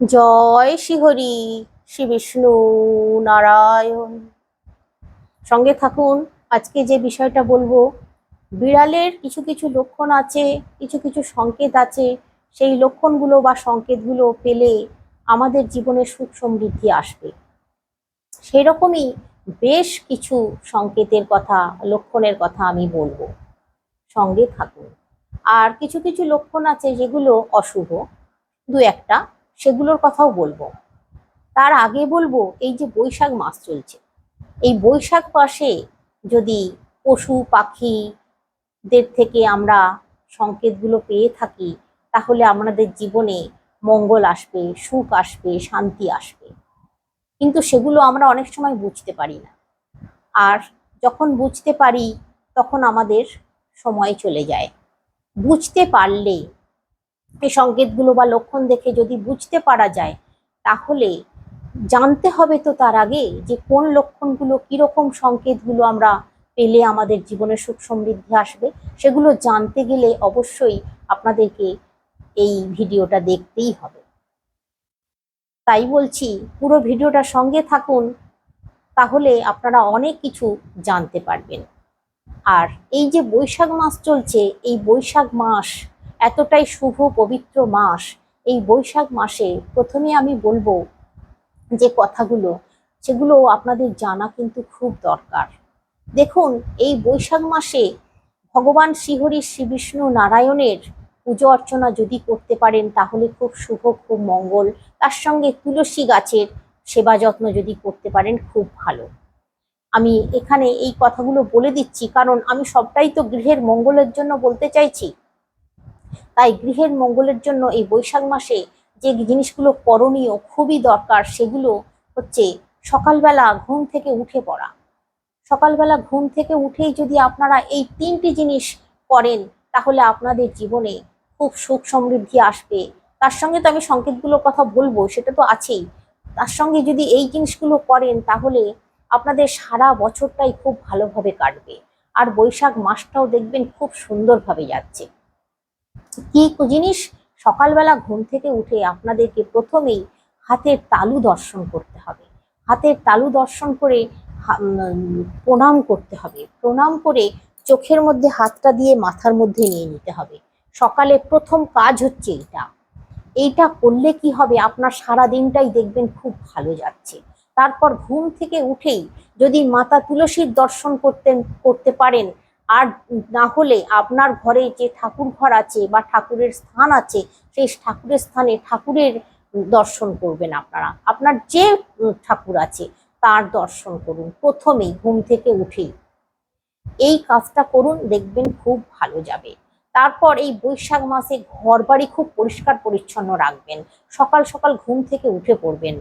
জয় শ্রীহরি শ্রী বিষ্ণু নারায়ণ। সঙ্গে থাকুন, আজকে যে বিষয়টা বলব, বিড়ালের কিছু কিছু লক্ষণ আছে, কিছু কিছু সংকেত আছে, সেই লক্ষণগুলো বা সংকেতগুলো পেলে আমাদের জীবনে সুখ সমৃদ্ধি আসবে। সেই রকমই বেশ কিছু সংকেতের কথা, লক্ষণের কথা আমি বলব। সঙ্গে থাকুন। আর কিছু কিছু লক্ষণ আছে যেগুলো অশুভ। দু একটা। সেগুলোর কথাও বলব। তার আগে বলব, এই যে বৈশাখ মাস চলছে। এই বৈশাখ মাসে যদি পশু পাখিদের থেকে আমরা সংকেতগুলো পেয়ে থাকি, তাহলে আমাদের জীবনে মঙ্গল আসবে, সুখ আসবে, শান্তি আসবে। কিন্তু সেগুলো আমরা অনেক সময় বুঝতে পারি না। আর যখন বুঝতে পারি, তখন আমাদের সময় চলে যায়। বুঝতে পারলে এই সংকেতগুলো বা লক্ষণ দেখে যদি বুঝতে পারা যায়, তাহলে জানতে হবে তো তার আগে যে কোন লক্ষণগুলো, কীরকম সংকেতগুলো আমরা পেলে আমাদের জীবনে সুখ সমৃদ্ধি আসবে, সেগুলো জানতে গেলে অবশ্যই আপনাদেরকে এই ভিডিওটা দেখতেই হবে। তাই বলছি, পুরো ভিডিওটা সঙ্গে থাকুন, তাহলে আপনারা অনেক কিছু জানতে পারবেন। আর এই যে বৈশাখ মাস চলছে, এই বৈশাখ মাস এতটাই শুভ, পবিত্র মাস। এই বৈশাখ মাসে প্রথমে আমি বলব যে কথাগুলো, সেগুলো আপনাদের জানা কিন্তু খুব দরকার। দেখুন, এই বৈশাখ মাসে ভগবান শ্রীহরি শ্রী বিষ্ণু নারায়ণের পুজো অর্চনা যদি করতে পারেন, তাহলে খুব শুভ, খুব মঙ্গল। তার সঙ্গে তুলসী গাছের সেবা যত্ন যদি করতে পারেন, খুব ভালো। আমি এখানে এই কথাগুলো বলে দিচ্ছি, কারণ আমি সবটাই তো গৃহের মঙ্গলের জন্য বলতে চাইছি। তাই গৃহের মঙ্গলের জন্য এই বৈশাখ মাসে যে জিনিসগুলো করণীয় খুবই দরকার, সেগুলো হচ্ছে সকালবেলা ঘুম থেকে উঠে পড়া। সকালবেলা ঘুম থেকে উঠেই যদি আপনারা এই তিনটি জিনিস করেন, তাহলে আপনাদের জীবনে খুব সুখ সমৃদ্ধি আসবে। তার সঙ্গে তো আমি সংকেতগুলোর কথা বলব, সেটা তো আছেই। তার সঙ্গে যদি এই জিনিসগুলো করেন, তাহলে আপনাদের সারা বছরটাই খুব ভালোভাবে কাটবে। আর বৈশাখ মাসটাও দেখবেন খুব সুন্দরভাবে যাচ্ছে। কি জিনিস সকালবেলা ঘুম থেকে উঠে আপনাদেরকে প্রথমেই হাতের তালু দর্শন করতে হবে। হাতের তালু দর্শন করে প্রণাম করতে হবে। প্রণাম করে চোখের মধ্যে হাতটা দিয়ে মাথার মধ্যে নিয়ে নিতে হবে। সকালে প্রথম কাজ হচ্ছে এইটা। এইটা করলে কি হবে? আপনার সারা দিনটাই দেখবেন খুব ভালো যাচ্ছে। তারপর ঘুম থেকে উঠেই যদি মাতা তুলসীর দর্শন করতে করতে পারেন আর না হলে আপনার ঘরে যে ঠাকুর ঘর আছে বা ঠাকুরের স্থান আছে, সেই ঠাকুরের স্থানে ঠাকুরের দর্শন করবেন আপনারা। আপনার যে ঠাকুর আছে, তার দর্শন করুন। প্রথমেই ঘুম থেকে উঠেই এই কাজটা করুন, দেখবেন খুব ভালো যাবে। তারপর এই বৈশাখ মাসে ঘর বাড়ি খুব পরিষ্কার পরিচ্ছন্ন রাখবেন। সকাল সকাল ঘুম থেকে উঠে পড়বেন।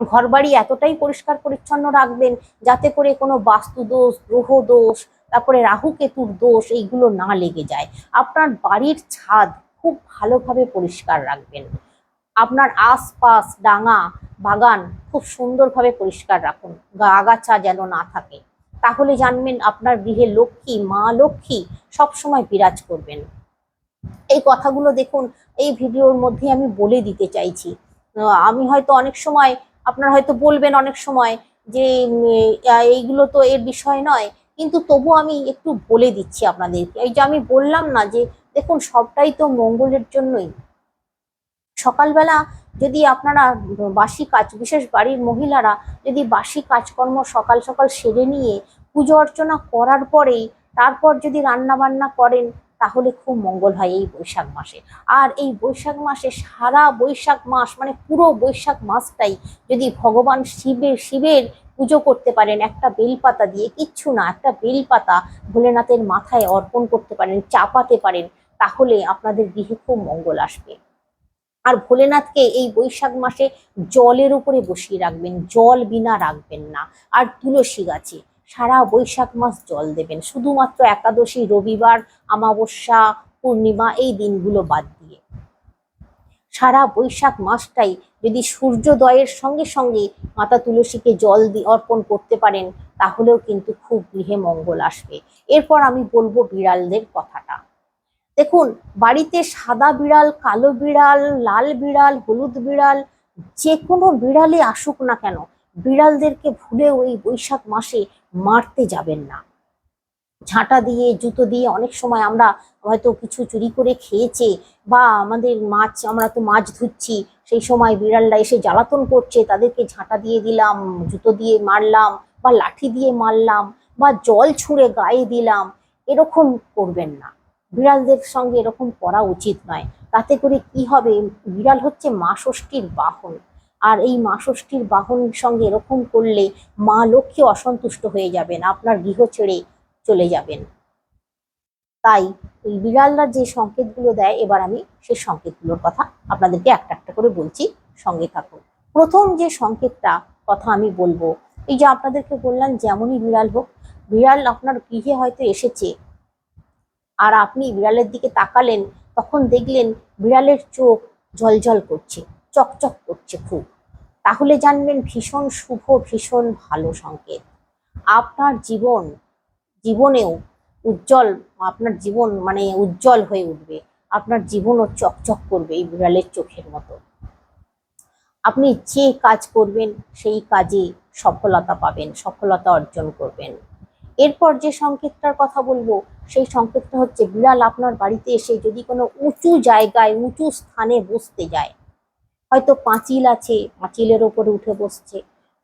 ঘর বাড়ি এতটাই পরিষ্কার পরিচ্ছন্ন রাখবেন, যাতে করে কোনো বাস্তু দোষ গ্রহ দোষ তারপরে রাহু কেতুর দোষ, এইগুলো না লেগে যায়। আপনার বাড়ির ছাদ খুব ভালোভাবে পরিষ্কার রাখবেন। আপনার আশপাশ, ডাঙা, বাগান খুব সুন্দরভাবে পরিষ্কার রাখুন। আগাছা যেন না থাকে। তাহলে জানবেন আপনার গৃহে লক্ষ্মী, মা লক্ষ্মী সবসময় বিরাজ করবেন। এই কথাগুলো দেখুন, এই ভিডিওর মধ্যে আমি বলে দিতে চাইছি। আমি হয়তো অনেক সময়, আপনারা হয়তো বলবেন অনেক সময় যে এইগুলো তো এর বিষয় নয়। কিন্তু তবু আমি একটু বলে দিচ্ছি আপনাদেরকে। এই যে আমি বললাম না যে, দেখুন, সবটাই তো মঙ্গলের জন্যই। সকালবেলা যদি আপনারা বাসি কাজ, বিশেষ বাড়ির মহিলারা যদি বাসি কাজকর্ম সকাল সকাল সেরে নিয়ে পুজো অর্চনা করার পরেই তারপর যদি রান্না বান্না করেন, তাহলে খুব মঙ্গল হয় এই বৈশাখ মাসে। আর এই বৈশাখ মাসে সারা বৈশাখ মাস মানে পুরো বৈশাখ মাসটাই যদি ভগবান শিবের শিবের পুজো করতে পারেন, একটা বেলপাতা দিয়ে, কিচ্ছু না, একটা বেলপাতা ভোলেনাথের মাথায় অর্পণ করতে পারেন, চাপাতে পারেন, তাহলে আপনাদের গৃহে খুব মঙ্গল আসবে। আর ভোলেনাথকে এই বৈশাখ মাসে জলের উপরে বসিয়ে রাখবেন, জল বিনা রাখবেন না। আর তুলসী গাছে সারা বৈশাখ মাস জল দেবেন। শুধুমাত্র একাদশী, রবিবার, অমাবস্যা, পূর্ণিমা, এই দিনগুলো বাদ দিয়ে। সারা বৈশাখ মাসটাই যদি সূর্যোদয়ের সঙ্গে সঙ্গে মাতা তুলসীকে জল দিয়ে অর্পণ করতে পারেন, তাহলেও কিন্তু খুব গৃহে মঙ্গল আসবে। এরপর আমি বলব বিড়ালদের কথাটা। দেখুন, বাড়িতে সাদা বিড়াল, কালো বিড়াল, লাল বিড়াল, হলুদ বিড়াল, যে কোনো বিড়ালই আসুক না কেন, বিড়ালদেরকে ভুলে ওই বৈশাখ মাসে মারতে যাবেন না। ঝাঁটা দিয়ে, জুতো দিয়ে অনেক সময় আমরা হয়তো কিছু চুরি করে খেয়েছে বা আমাদের মাছ, আমরা তো মাছ ধুচ্ছি, সেই সময় বিড়ালরা এসে জ্বালাতন করছে, তাদেরকে ঝাঁটা দিয়ে দিলাম, জুতো দিয়ে মারলাম বা লাঠি দিয়ে মারলাম বা জল ছুঁড়ে গায়ে দিলাম, এরকম করবেন না। বিড়ালদের সঙ্গে এরকম করা উচিত নয়। তাতে করে কি হবে? বিড়াল হচ্ছে মা ষষ্ঠীর বাহন। আর এই মা ষষ্ঠীর বাহনের সঙ্গে এরকম করলে মা লক্ষ্মী অসন্তুষ্ট হয়ে যাবেন। আপনার গৃহ ছেড়ে চলে যাবেন। তাই এই বিড়ালরা যে সংকেতগুলো দেয়, এবার আমি সেই সংকেতগুলোর কথা আপনাদেরকে একটা একটা করে বলছি, সঙ্গে থাকুন। প্রথম যে সংকেতটা কথা আমি বলব, এই যে আপনাদেরকে বললাম যেমনই বিড়াল হোক, বিড়াল আপনার গৃহে হয়তো এসেছে আর আপনি বিড়ালের দিকে তাকালেন, তখন দেখলেন বিড়ালের চোখ জলজল করছে, চকচক করছে খুব। তাহলে জানবেন ভীষণ শুভ, ভীষণ ভালো সংকেত। আপনার জীবন জীবনেও উজ্জ্বল, আপনার জীবন মানে উজ্জ্বল হয়ে উঠবে। আপনার জীবনও চকচক করবে এই বিড়ালের চোখের মতো। আপনি যে কাজ করবেন, সেই কাজে সফলতা পাবেন, সফলতা অর্জন করবেন। এরপর যে সংকেতটার কথা বলব, সেই সংকেতটা হচ্ছে, বিড়াল আপনার বাড়িতে এসে যদি কোনো উঁচু জায়গায়, উঁচু স্থানে বসতে যায়, হয়তো পাঁচিল আছে, পাঁচিলের ওপরে উঠে বসছে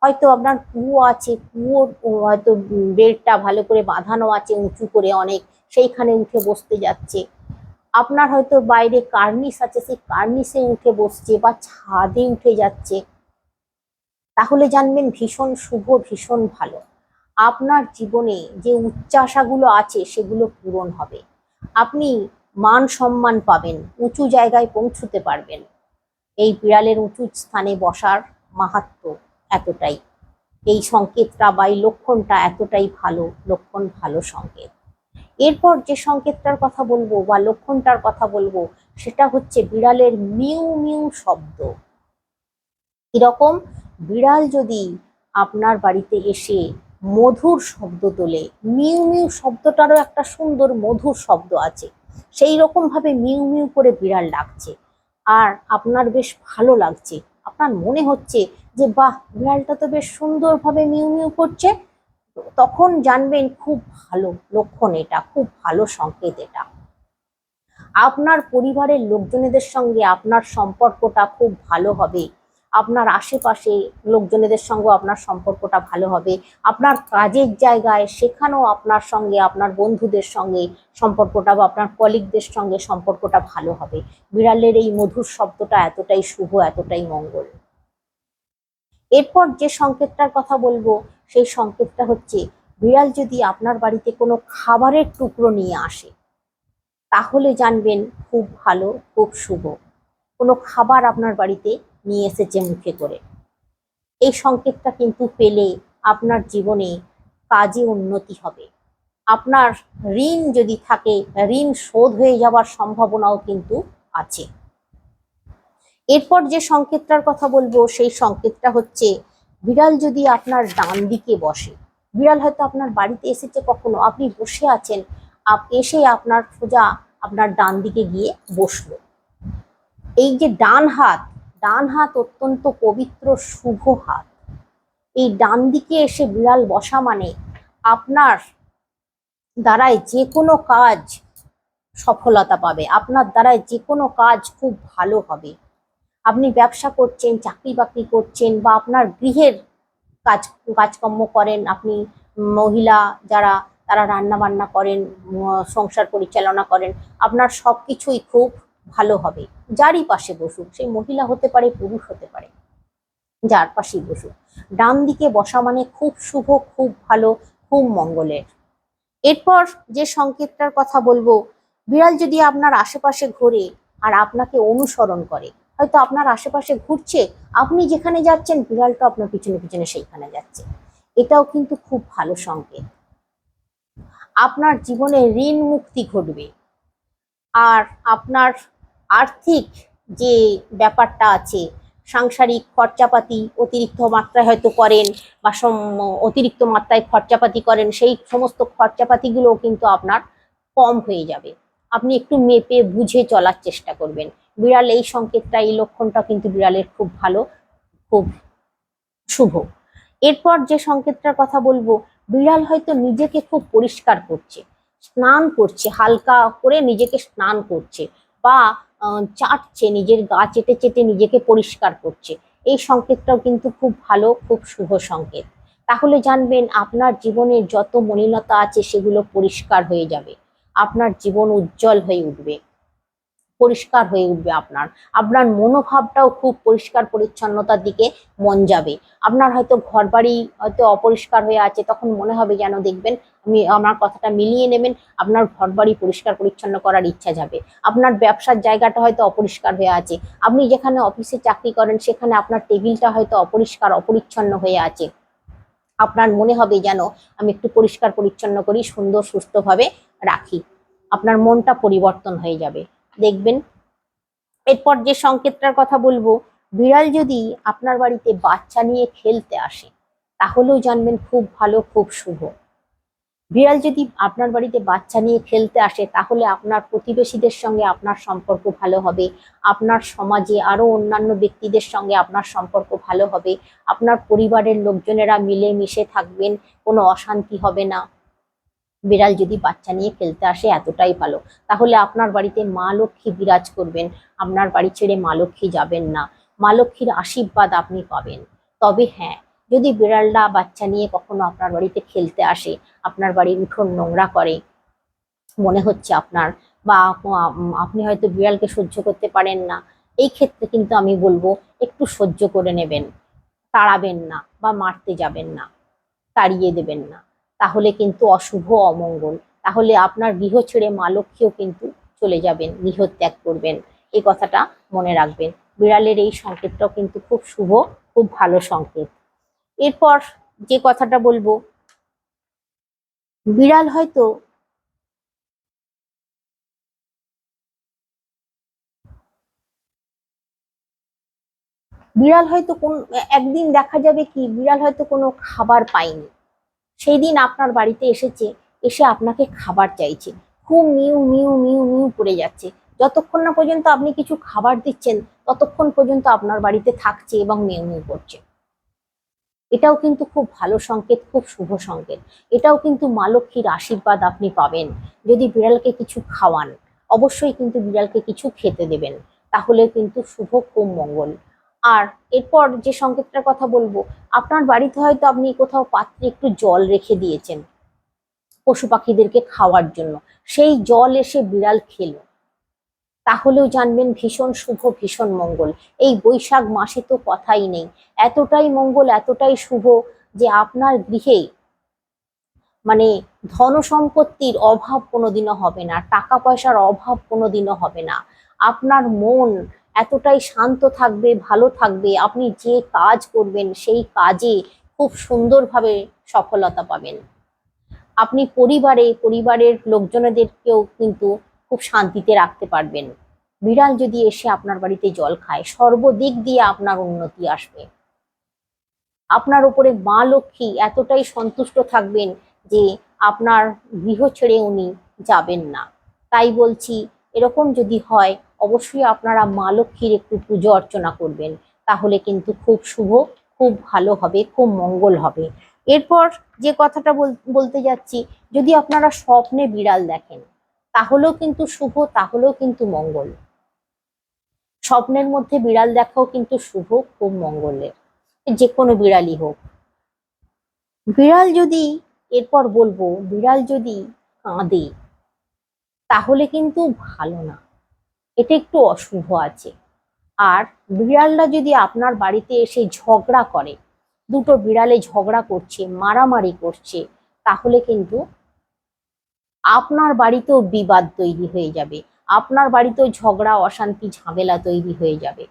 হয়তো আপনার কুয়ো আছে, কুয়োর হয়তো বেড়টা ভালো করে বাঁধানো আছে, উঁচু করে অনেক, সেইখানে উঠে বসতে যাচ্ছে। আপনার হয়তো বাইরে কার্নিস আছে, সেই কার্নিসে উঠে বসছে বা ছাদে উঠে যাচ্ছে। তাহলে জানবেন ভীষণ শুভ, ভীষণ ভালো। আপনার জীবনে যে উচ্চাশাগুলো আছে, সেগুলো পূরণ হবে। আপনি মান সম্মান পাবেন, উঁচু জায়গায় পৌঁছতে পারবেন। এই বিড়ালের উঁচু স্থানে বসার মাহাত্ম এতটাই। এই সংকেতটা বা এই লক্ষণটা এতটাই ভালো, লক্ষণ ভালো সংকেত। এরপর যে সংকেতটার কথা বলব বা লক্ষণটার কথা বলব, সেটা হচ্ছে বিড়ালের মিউ মিউ শব্দ। এরকম বিড়াল যদি আপনার বাড়িতে এসে মধুর শব্দ তোলে, মিউ মিউ শব্দটারও একটা সুন্দর মধুর শব্দ আছে। সেই রকম ভাবে মিউ মিউ করে বিড়াল ডাকছে। আর আপনার বেশ ভালো লাগছে। আপনার মনে হচ্ছে যে, বাহ, বিড়ালটা তো বেশ সুন্দরভাবে মিউ মিউ করছে। তখন জানবেন খুব ভালো লক্ষণ এটা, খুব ভালো সংকেত এটা। আপনার পরিবারের লোকজনেদের সঙ্গে আপনার সম্পর্কটা খুব ভালো হবে। আপনার আশেপাশে লোকজনেদের সঙ্গে আপনার সম্পর্কটা ভালো হবে। আপনার কাজের জায়গায় সেখানেও আপনার সঙ্গে, আপনার বন্ধুদের সঙ্গে সম্পর্কটা বা আপনার কলিগদের সঙ্গে সম্পর্কটা ভালো হবে। বিড়ালের এই মধুর শব্দটা এতটাই শুভ, এতটাই মঙ্গল। এরপর যে সংকেতটার কথা বলব, সেই সংকেতটা হচ্ছে, বিড়াল যদি আপনার বাড়িতে কোনো খাবারের টুকরো নিয়ে আসে, তাহলে জানবেন খুব ভালো, খুব শুভ। কোনো খাবার আপনার বাড়িতে নিয়ে এসেছে মুখে করে। এই সংকেতটা কিন্তু পেলে আপনার জীবনে কাজে উন্নতি হবে। আপনার ঋণ যদি থাকে, ঋণ শোধ হয়ে যাওয়ার সম্ভাবনাও কিন্তু আছে। এরপর যে সংকেতটার কথা বলব, সেই সংকেতটা হচ্ছে, বিড়াল যদি আপনার ডান দিকে বসে, বিড়াল হয়তো আপনার বাড়িতে এসেছে কখনো, আপনি বসে আছেন এসে আপনার সোজা আপনার ডান দিকে গিয়ে বসল। এই যে ডান হাত ডান হাত অত্যন্ত পবিত্র, শুভ হাত। এই ডান দিকে এসে বিড়াল বসা মানে আপনার দ্বারায় যে কোনো কাজ সফলতা পাবে, আপনার দ্বারায় যে কোনো কাজ খুব ভালো হবে। আপনি ব্যবসা করছেন, চাকরি বাকরি করছেন বা আপনার গৃহের কাজ, কাজকর্ম করেন, আপনি মহিলা যারা, তারা রান্না বান্না করেন সংসার পরিচালনা করেন, আপনার সব কিছুই খুব ভালো হবে। যারই পাশে বসুক সেই মহিলা হতে পারে, পুরুষ হতে পারে, যার পাশেই বসুক। ডান দিকে বসা মানে খুব শুভ, খুব ভালো, খুব মঙ্গলের। এরপর যে সংকেতটার কথা বলব, বিড়াল যদি আপনার আশেপাশে ঘোরে আর আপনাকে অনুসরণ করে হয়তো আপনার আশেপাশে ঘুরছে, আপনি যেখানে যাচ্ছেন, বিড়ালটা আপনার পিছনে পিছনে সেইখানে যাচ্ছে। এটাও কিন্তু খুব ভালো সংকেত। আপনার জীবনে ঋণ মুক্তি ঘটবে। আর আপনার আর্থিক যে ব্যাপারটা আছে, সাংসারিক খরচাপাতি অতিরিক্ত মাত্রায় হয়তো করেন বা অতিরিক্ত মাত্রায় খরচাপাতি করেন, সেই সমস্ত খরচাপাতিগুলোও কিন্তু আপনার কম হয়ে যাবে। আপনি একটু মেপে বুঝে চলার চেষ্টা করবেন। বিড়াল এই সংকেতটা, এই লক্ষণটা কিন্তু বিড়ালের খুব ভালো, খুব শুভ। এরপর যে সংকেতটার কথা বলব, বিড়াল হয়তো নিজেকে খুব পরিষ্কার করছে, স্নান করছে, হালকা করে নিজেকে স্নান করছে বা চাটছে, নিজের গা চেটে চেটে নিজেকে পরিষ্কার করছে। এই সংকেতটাও কিন্তু খুব ভালো, খুব শুভ সংকেত। তাহলে জানবেন আপনার জীবনের যত মলিনতা আছে সেগুলো পরিষ্কার হয়ে যাবে। আপনার জীবন উজ্জ্বল হয়ে উঠবে, পরিষ্কার হয়ে উঠবে আপনার। আপনার মনোভাবটাও খুব পরিষ্কার পরিচ্ছন্নতার দিকে মন যাবে। আপনার হয়তো ঘর বাড়ি হয়তো অপরিষ্কার হয়ে আছে, তখন মনে হবে যেন দেখবেন আমি, আমার কথাটা মিলিয়ে নেবেন, আপনার ঘর বাড়ি পরিষ্কার পরিচ্ছন্ন করার ইচ্ছা যাবে। আপনার ব্যবসার জায়গাটা হয়তো অপরিষ্কার হয়ে আছে। আপনি যেখানে অফিসে চাকরি করেন, সেখানে আপনার টেবিলটা হয়তো অপরিষ্কার, অপরিচ্ছন্ন হয়ে আছে। আপনার মনে হবে যেন আমি একটু পরিষ্কার পরিচ্ছন্ন করি, সুন্দর, সুস্থভাবে রাখি। আপনার মনটা পরিবর্তন হয়ে যাবে। দেখবেন, এরপর যে সংকেতটার কথা বলব, বিড়াল যদি আপনার বাড়িতে বাচ্চা নিয়ে খেলতে আসে, তাহলেও জানবেন খুব ভালো, খুব শুভ। বিড়াল যদি আপনার বাড়িতে বাচ্চা নিয়ে খেলতে আসে, তাহলে আপনার প্রতিবেশীদের সঙ্গে আপনার সম্পর্ক ভালো হবে। আপনার সমাজে আরও অন্যান্য ব্যক্তিদের সঙ্গে আপনার সম্পর্ক ভালো হবে। আপনার পরিবারের লোকজনেরা মিলে মিশে থাকবেন, কোনো অশান্তি হবে না। বিড়াল যদি বাচ্চা নিয়ে খেলতে আসে, এতটাই ভালো। তাহলে আপনার বাড়িতে মা লক্ষ্মী বিরাজ করবেন। আপনার বাড়ি ছেড়ে মা লক্ষ্মী যাবেন না। মা লক্ষ্মীর আশীর্বাদ আপনি পাবেন। তবে হ্যাঁ যদি বিড়ালটা বাচ্চা নিয়ে কখনো আপনার বাড়িতে খেলতে আসে, আপনার বাড়ির উঠোন নোংরা করে, মনে হচ্ছে আপনার, বা আপনি হয়তো বিড়ালকে সহ্য করতে পারেন না, এই ক্ষেত্রে কিন্তু আমি বলব একটু সহ্য করে নেবেন, তাড়াবেন না বা মারতে যাবেন না, তাড়িয়ে দেবেন না। তাহলে কিন্তু অশুভ অমঙ্গল, তাহলে আপনার গৃহ ছেড়ে মা লক্ষ্মীও কিন্তু চলে যাবেন, গৃহ ত্যাগ করবেন, এই কথাটা মনে রাখবেন। বিড়ালের এই সংকেতটাও কিন্তু খুব শুভ, খুব ভালো সংকেত। এরপর যে কথাটা বলব, বিড়াল হয়তো বিড়াল হয়তো কোন, একদিন দেখা যাবে কি, বিড়াল হয়তো কোনো খাবার পায়নি। সেই দিন আপনার বাড়িতে এসেছে, এসে আপনাকে খাবার চাইছে। খুব মিউ মিউ মিউ মিউ করে যাচ্ছে। যতক্ষণ না পর্যন্ত আপনি কিছু খাবার দিচ্ছেন, ততক্ষণ পর্যন্ত আপনার বাড়িতে থাকছে এবং মিউ মিউ করছে। এটাও কিন্তু খুব ভালো সংকেত, খুব শুভ সংকেত। এটাও কিন্তু মা লক্ষ্মীর আশীর্বাদ আপনি পাবেন। যদি বিড়ালকে কিছু খাওয়ান, অবশ্যই কিন্তু বিড়ালকে কিছু খেতে দেবেন। তাহলে কিন্তু শুভ খুব মঙ্গল। আর এরপর যে সংকেতটার কথা বলব, আপনার বাড়িতে হয়তো আপনি কোথাও পাত্রে একটু জল রেখে দিয়েছেন, পশু পাখিদেরকে খাওয়ার জন্য। সেই জল এসে বিড়াল খেলো। তাহলেও জানবেন ভীষণ শুভ, ভীষণ মঙ্গল। এই বৈশাখ মাসে তো কথাই নেই। এতটাই মঙ্গল, এতটাই শুভ যে আপনার গৃহে মানে ধন সম্পত্তির অভাব কোনোদিনও হবে না, টাকা পয়সার অভাব কোনোদিনও হবে না। আপনার মন এতটাই শান্ত থাকবে, ভালো থাকবে, আপনি যে কাজ করবেন সেই কাজে খুব সুন্দরভাবে সফলতা পাবেন। আপনি পরিবারে, পরিবারের লোকজনেদেরকেও কিন্তু খুব শান্তিতে রাখতে পারবেন। বিড়াল যদি এসে আপনার বাড়িতে জল খায়, সর্বদিক দিয়ে আপনার উন্নতি আসবে। আপনার উপরে মা লক্ষ্মী এতটাই সন্তুষ্ট থাকবেন যে আপনার গৃহ ছেড়ে উনি যাবেন না। তাই বলছি, এরকম যদি হয়, অবশ্যই আপনারা মা লক্ষ্মীর একটু পুজো অর্চনা করবেন। তাহলে কিন্তু খুব শুভ, খুব ভালো হবে, খুব মঙ্গল হবে। এরপর যে কথাটা বল- বলতে যাচ্ছি, যদি আপনারা স্বপ্নে বিড়াল দেখেন তাহলেও কিন্তু শুভ, তাহলেও কিন্তু মঙ্গল। স্বপ্নের মধ্যে বিড়াল দেখাও কিন্তু শুভ, খুব মঙ্গলের। যে কোনো বিড়ালই হোক। বিড়াল যদি, এরপর বলব, বিড়াল যদি কাঁদে, তাহলে কিন্তু ভালো না। এটা একটু অশুভ আছে। আর বিড়ালরা যদি আপনার বাড়িতে এসে ঝগড়া করে, দুটো বিড়ালে ঝগড়া করছে, মারামারি করছে, তাহলে কিন্তু আপনার বাড়িতেও বিবাদ তৈরি হয়ে যাবে। আপনার বাড়িতেও ঝগড়া, অশান্তি, ঝামেলা তৈরি হয়ে যাবে।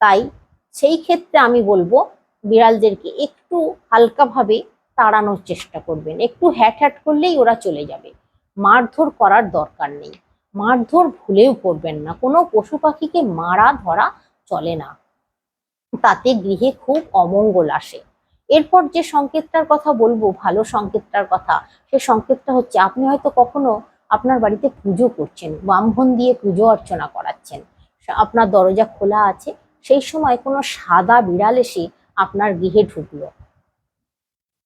তাই সেই ক্ষেত্রে আমি বলব, বিড়ালদেরকে একটু হালকাভাবে তাড়ানোর চেষ্টা করবেন। একটু হ্যাট হ্যাট করলেই ওরা চলে যাবে। মারধর করার দরকার নেই। মারধর ভুলেও করবেন না। কোনো পশু পাখিকে মারা ধরা চলে না। তাতে গৃহে খুব অমঙ্গল আসে। এরপর যে সংকেতটার কথা বলব, ভালো সংকেতটার কথা, সে সংকেতটা হচ্ছে আপনি হয়তো কখনো আপনার বাড়িতে পুজো করছেন, ব্রাহ্মণ দিয়ে পুজো অর্চনা করাচ্ছেন আপনার দরজা খোলা আছে, সেই সময় কোনো সাদা বিড়াল এসে আপনার গৃহে ঢুকলো।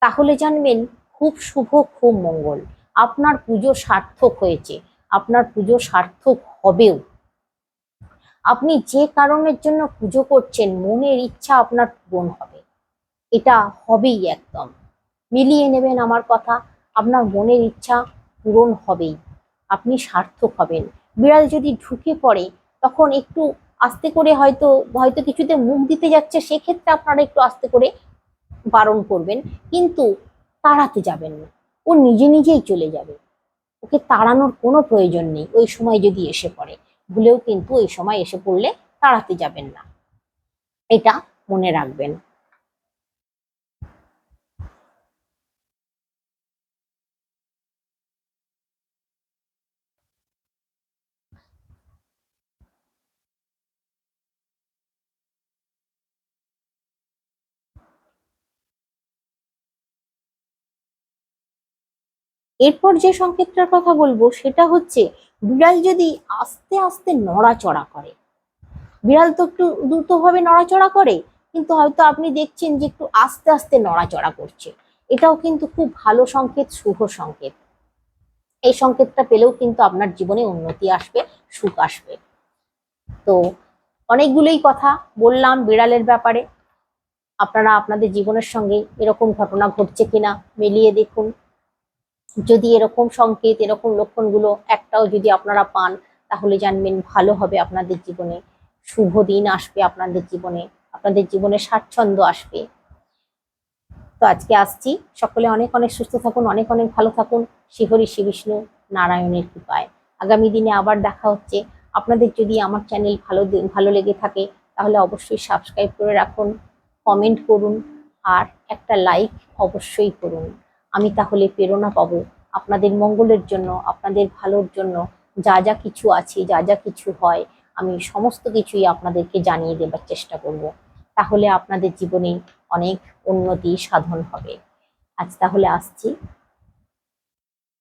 তাহলে জানবেন, খুব শুভ, খুব মঙ্গল। আপনার পুজো সার্থক হয়েছে, আপনার পুজো সার্থক হবেও। আপনি যে কারণের জন্য পুজো করছেন, মনের ইচ্ছা আপনার পূরণ হবে। এটা হবেই একদম। মিলিয়ে নেবেন আমার কথা, আপনার মনের ইচ্ছা পূরণ হবেই। আপনি সার্থক হবেন। বিড়াল যদি ঢুকে পড়ে, তখন একটু আস্তে করে হয়তো হয়তো কিছুতে মুখ দিতে যাচ্ছে, সেক্ষেত্রে আপনারা একটু আস্তে করে বারণ করবেন। কিন্তু তাড়াতে যাবেন না। ও নিজে নিজেই চলে যাবে। ওকে তাড়ানোর কোনো প্রয়োজন নেই। ওই সময় যদি এসে পড়ে, ভুলেও কিন্তু ওই সময় এসে পড়লে তাড়াতে যাবেন না। এটা মনে রাখবেন। এরপর যে সংকেতটার কথা বলব, সেটা হচ্ছে বিড়াল যদি আস্তে আস্তে নড়াচড়া করে, বিড়াল তো একটু দ্রুতভাবে নড়াচড়া করে, কিন্তু হয়তো আপনি দেখছেন যে একটু আস্তে আস্তে নড়াচড়া করছে। এটাও কিন্তু খুব ভালো সংকেত, শুভ সংকেত। এই সংকেতটা পেলেও কিন্তু আপনার জীবনে উন্নতি আসবে, সুখ আসবে। তো অনেকগুলোই কথা বললাম বিড়ালের ব্যাপারে। আপনারা আপনাদের জীবনের সঙ্গে এরকম ঘটনা ঘটছে কিনা, মিলিয়ে দেখুন। যদি এরকম সংকেত, এরকম লক্ষণগুলো একটাও যদি আপনারা পান, তাহলে জানবেন ভালো হবে আপনাদের জীবনে। শুভ দিন আসবে আপনাদের জীবনে। আপনাদের জীবনে স্বাচ্ছন্দ্য আসবে। তো আজকে আসছি। সকলে অনেক অনেক সুস্থ থাকুন, অনেক অনেক ভালো থাকুন। শিহরি শ্রী বিষ্ণু নারায়ণের কৃপায়। আগামী দিনে আবার দেখা হচ্ছে। আপনাদের যদি আমার চ্যানেল ভালো ভালো লেগে থাকে, তাহলে অবশ্যই সাবস্ক্রাইব করে রাখুন, কমেন্ট করুন, আর একটা লাইক অবশ্যই করুন। আমি তাহলে প্রেরণা পাব। আপনাদের মঙ্গলের জন্য, আপনাদের ভালোর জন্য যা যা কিছু আছে, যা যা কিছু হয়, আমি সমস্ত কিছুই আপনাদেরকে জানিয়ে দেবার চেষ্টা করব। তাহলে আপনাদের জীবনে অনেক উন্নতি সাধন হবে। আজ তাহলে আসছি।